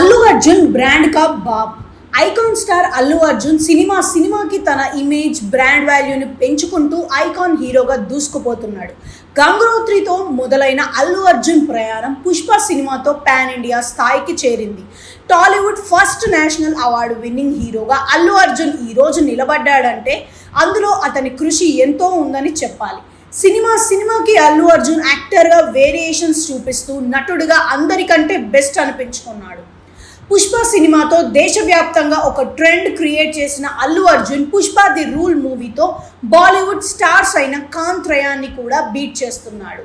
Allu Arjun brand కా Bob icon star Allu Arjun cinema సినిమాకి తన ఇమేజ్ బ్రాండ్ వాల్యూని పెంచుకుంటూ ఐకాన్ హీరోగా దూసుకుపోతున్నాడు. గంగోత్రితో మొదలైన అల్లు అర్జున్ ప్రయాణం పుష్ప సినిమాతో పాన్ ఇండియా స్థాయికి చేరింది. Tollywood first national award winning హీరోగా అల్లు అర్జున్ ఈ రోజు నిలబడ్డాడంటే అందులో అతని కృషి ఎంతో ఉందని చెప్పాలి. సినిమా సినిమాకి అల్లు అర్జున్ యాక్టర్గా వేరియేషన్స్ చూపిస్తూ నటుడిగా అందరికంటే బెస్ట్ అనిపించుకున్నాడు. పుష్ప సినిమాతో దేశవ్యాప్తంగా ఒక ట్రెండ్ క్రియేట్ చేసిన అల్లు అర్జున్ పుష్ప ది రూల్ మూవీతో బాలీవుడ్ స్టార్స్ అయిన కాంత్రయాన్ని కూడా బీట్ చేస్తున్నాడు.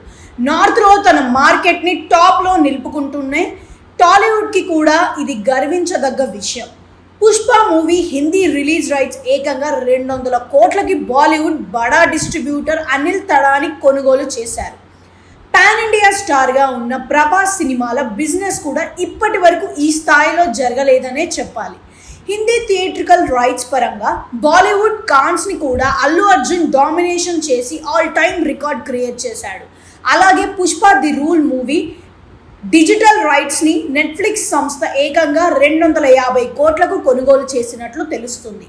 నార్త్లో తన మార్కెట్ని టాప్లో నిలుపుకుంటున్నాయి టాలీవుడ్కి కూడా ఇది గర్వించదగ్గ విషయం. Pushpa movie Hindi release rights ఏకంగా రెండు వందల కోట్లకి బాలీవుడ్ బడా డిస్ట్రిబ్యూటర్ అనిల్ తడాని కొనుగోలు చేశారు. పాన్ ఇండియా స్టార్గా ఉన్న ప్రభాస్ సినిమాల బిజినెస్ కూడా ఇప్పటి వరకు ఈ స్థాయిలో జరగలేదనే చెప్పాలి. హిందీ థియేట్రికల్ రైట్స్ పరంగా బాలీవుడ్ కాన్స్ని కూడా అల్లు అర్జున్ డామినేషన్ చేసి ఆల్ టైమ్ రికార్డ్ క్రియేట్ చేశాడు. అలాగే Pushpa the rule movie digital రైట్స్ని Netflix సంస్థ ఏకంగా రెండు వందల యాభై కోట్లకు కొనుగోలు చేసినట్లు తెలుస్తుంది.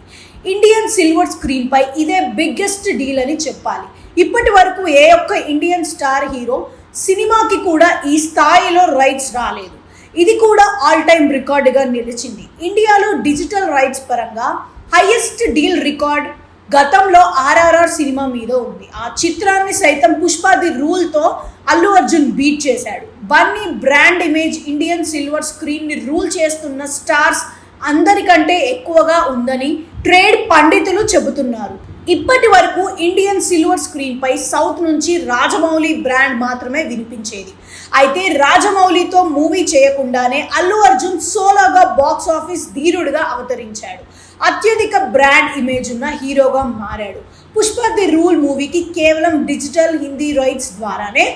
ఇండియన్ సిల్వర్ స్క్రీన్పై ఇదే బిగ్గెస్ట్ డీల్ అని చెప్పాలి. ఇప్పటి వరకు ఏ ఒక్క ఇండియన్ స్టార్ హీరో సినిమాకి కూడా ఈ స్థాయిలో రైట్స్ రాలేదు. ఇది కూడా ఆల్ టైమ్ రికార్డుగా నిలిచింది. ఇండియాలో డిజిటల్ రైట్స్ పరంగా హైయెస్ట్ డీల్ రికార్డ్ గతంలో ఆర్ఆర్ఆర్ సినిమా మీద ఉంది. ఆ చిత్రాన్ని సైతం పుష్పాది రూల్తో అల్లు అర్జున్ బీట్ చేశాడు. Bunny brand image Indian silver స్క్రీన్ని rule చేస్తున్న స్టార్స్ అందరికంటే ఎక్కువగా ఉందని ట్రేడ్ పండితులు చెబుతున్నారు. ఇప్పటి వరకు ఇండియన్ సిల్వర్ స్క్రీన్ పై సౌత్ నుంచి రాజమౌళి బ్రాండ్ మాత్రమే వినిపించేది. అయితే రాజమౌళితో మూవీ చేయకుండానే అల్లు అర్జున్ సోలోగా బాక్స్ ఆఫీస్ ధీరుడిగా అవతరించాడు. అత్యధిక బ్రాండ్ ఇమేజ్ ఉన్న హీరోగా మారాడు. పుష్ప ది రూల్ మూవీకి కేవలం డిజిటల్ హిందీ రైట్స్ ద్వారానే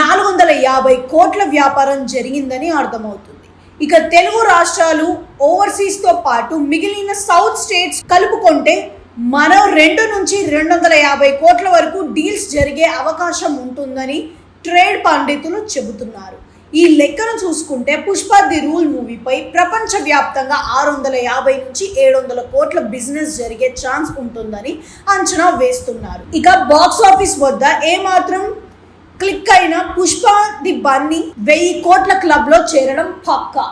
నాలుగు వందల యాభై కోట్ల వ్యాపారం జరిగిందని అర్థమవుతుంది. ఇక తెలుగు రాష్ట్రాలు ఓవర్సీస్తో పాటు మిగిలిన సౌత్ స్టేట్స్ కలుపుకుంటే మరో రెండు నుంచి రెండు వందల యాభై కోట్ల వరకు డీల్స్ జరిగే అవకాశం ఉంటుందని ట్రేడ్ పండితులు చెబుతున్నారు. ఈ లెక్కను చూసుకుంటే పుష్ప ది రూల్ మూవీపై ప్రపంచవ్యాప్తంగా ఆరు వందల యాభై నుంచి ఏడు వందల కోట్ల బిజినెస్ జరిగే ఛాన్స్ ఉంటుందని అంచనా వేస్తున్నారు. ఇక బాక్స్ ఆఫీస్ వద్ద ఏమాత్రం క్లిక్ అయిన పుష్ప ది బన్నీ వెయ్యి కోట్ల క్లబ్లో చేరడం పక్కా.